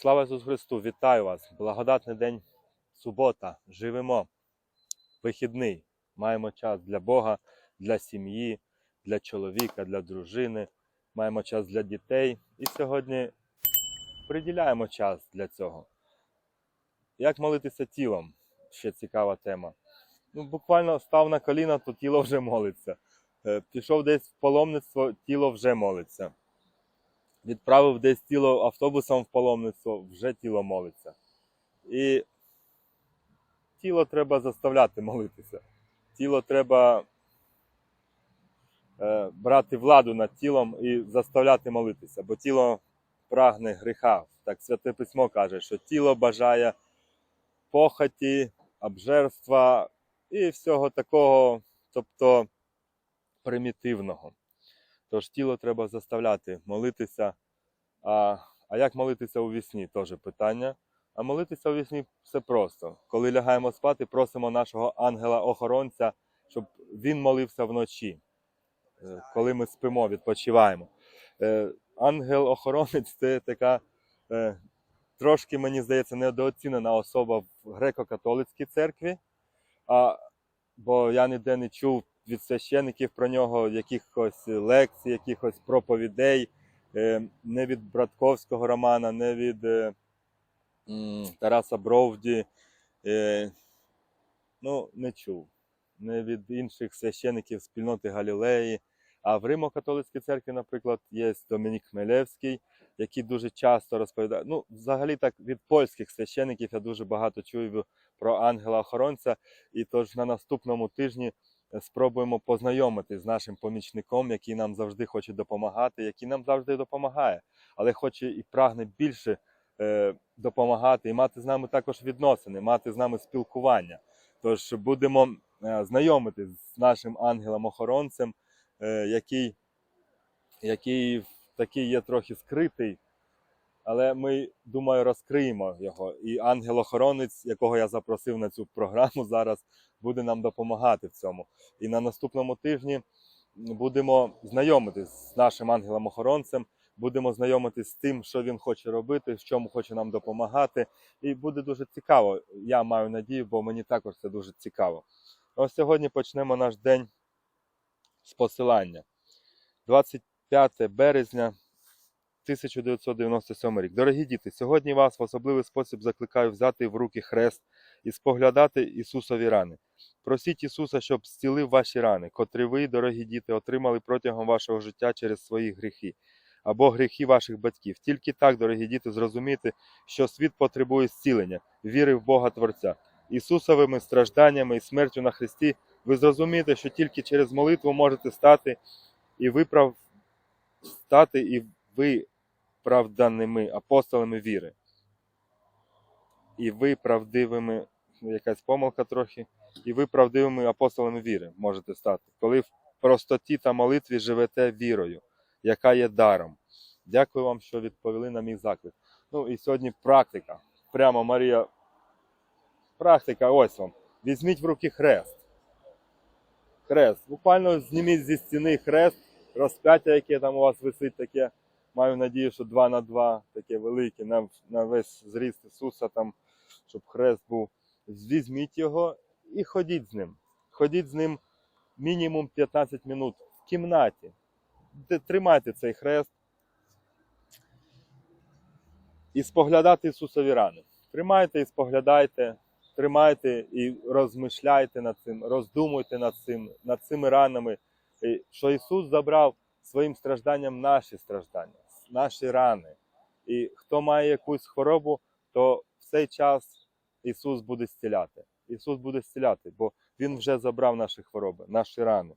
Слава Ісусу Христу! Вітаю вас! Благодатний день субота. Живемо. Вихідний. Маємо час для Бога, для сім'ї, для чоловіка, для дружини. Маємо час для дітей. І сьогодні приділяємо час для цього. Як молитися тілом? Ще цікава тема. Ну, буквально став на коліна, то тіло вже молиться. Е, Пішов десь в паломництво, тіло вже молиться відправив десь тіло автобусом в паломництво, вже тіло молиться. І тіло треба заставляти молитися. Тіло треба е, брати владу над тілом і заставляти молитися, бо тіло прагне гріха. Так Святе Письмо каже, що тіло бажає похоті, обжерства і всього такого, тобто примітивного. Тож тіло треба заставляти молитися. А, а як молитися у вісні? Теж питання. А молитися у вісні все просто. Коли лягаємо спати, просимо нашого ангела-охоронця, щоб він молився вночі, Е, коли ми спимо, відпочиваємо. Е, Ангел-охоронець це така е, трошки, мені здається, недооцінена особа в греко-католицькій церкві. А, бо я ніде не чув від священиків про нього якихось лекцій, якихось проповідей, е, не від Братковського романа, не від е, Тараса Бровді. е, Ну, не чув. Не від інших священиків спільноти Галілеї. А в Римо-католицькій церкві, наприклад, є Домінік Хмелевський, який дуже часто розповідає. Ну, взагалі, так від польських священиків я дуже багато чую про ангела-охоронця. І тож на наступному тижні спробуємо познайомитись з нашим помічником, який нам завжди хоче допомагати, який нам завжди допомагає, але хоче і прагне більше е, допомагати і мати з нами також відносини, мати з нами спілкування. Тож будемо е, знайомитись з нашим ангелом-охоронцем, е, який, який такий є трохи скритий. Але ми, думаю, розкриємо його. І ангел-охоронець, якого я запросив на цю програму зараз, буде нам допомагати в цьому. І на наступному тижні будемо знайомитись з нашим ангелом-охоронцем, будемо знайомитись з тим, що він хоче робити, в чому хоче нам допомагати. І буде дуже цікаво. Я маю надію, бо мені також це дуже цікаво. Ось сьогодні почнемо наш день з посилання. 25 березня. 1997 рік. Дорогі діти, сьогодні вас в особливий спосіб закликаю взяти в руки хрест і споглядати Ісусові рани. Просіть Ісуса, щоб зцілив ваші рани, котрі ви, дорогі діти, отримали протягом вашого життя через свої гріхи або гріхи ваших батьків. Тільки так, дорогі діти, зрозуміти, що світ потребує зцілення, віри в Бога Творця. Ісусовими стражданнями і смертю на Христі ви зрозумієте, що тільки через молитву можете стати і виправ... стати і ви правданими апостолами віри. І ви правдивими, якась помилка трохи, і ви правдивими апостолами віри можете стати, коли в простоті та молитві живете вірою, яка є даром. Дякую вам, що відповіли на мій заклик. Ну і сьогодні практика. Прямо Марія. Практика, ось вам. Візьміть в руки хрест. Хрест. Буквально зніміть зі стіни хрест, розп'яття, яке там у вас висить таке. Маю надію, що 2 на 2 таке велике, на, на весь зріст Ісуса, там, щоб хрест був. Візьміть його і ходіть з ним. Ходіть з ним мінімум 15 минут в кімнаті. Тримайте цей хрест і споглядати Ісусові рани. Тримайте і споглядайте, тримайте і розмишляйте над цим, роздумуйте над цим, над цими ранами, що Ісус забрав своїм стражданням наші страждання, наші рани. І хто має якусь хворобу, то в цей час Ісус буде зціляти. Ісус буде зціляти, бо Він вже забрав наші хвороби, наші рани,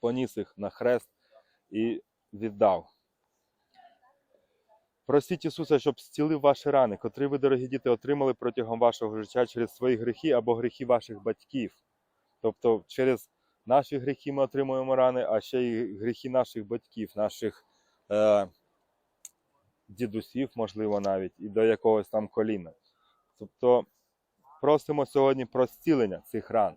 поніс їх на хрест і віддав. Просіть Ісуса, щоб зцілив ваші рани, котрі ви, дорогі діти, отримали протягом вашого життя через свої гріхи або гріхи ваших батьків. Тобто через наші гріхи ми отримуємо рани, а ще й гріхи наших батьків, наших е, дідусів, можливо, навіть, і до якогось там коліна. Тобто просимо сьогодні про зцілення цих ран.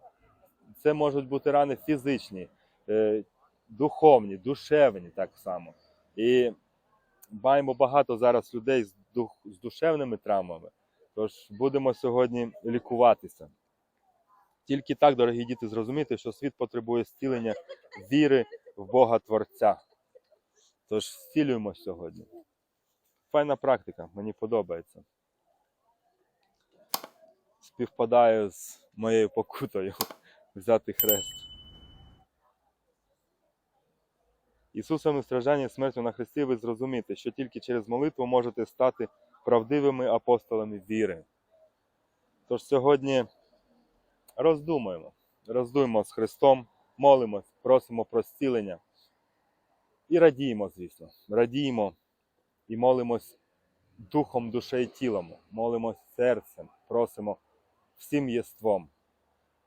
Це можуть бути рани фізичні, е, духовні, душевні так само. І маємо багато зараз людей з дух, з душевними травмами. Тож будемо сьогодні лікуватися. Тільки так, дорогі діти, зрозуміти, що світ потребує зцілення віри в Бога Творця. Тож зцілюємо сьогодні. Файна практика, мені подобається. Співпадає з моєю покутою взяти хрест. Стражданням і смертю на Христі ви зрозумієте, що тільки через молитву можете стати правдивими апостолами віри. Тож сьогодні роздумуємо, роздуємо з Христом, молимось, просимо про зцілення і радіємо, звісно, радіємо і молимось духом, душею і тілом, молимось серцем, просимо всім єством.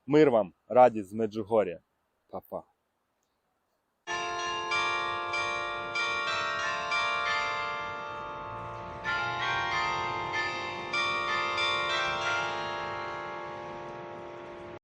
Мир вам, радість з Меджугор'я. Па-па.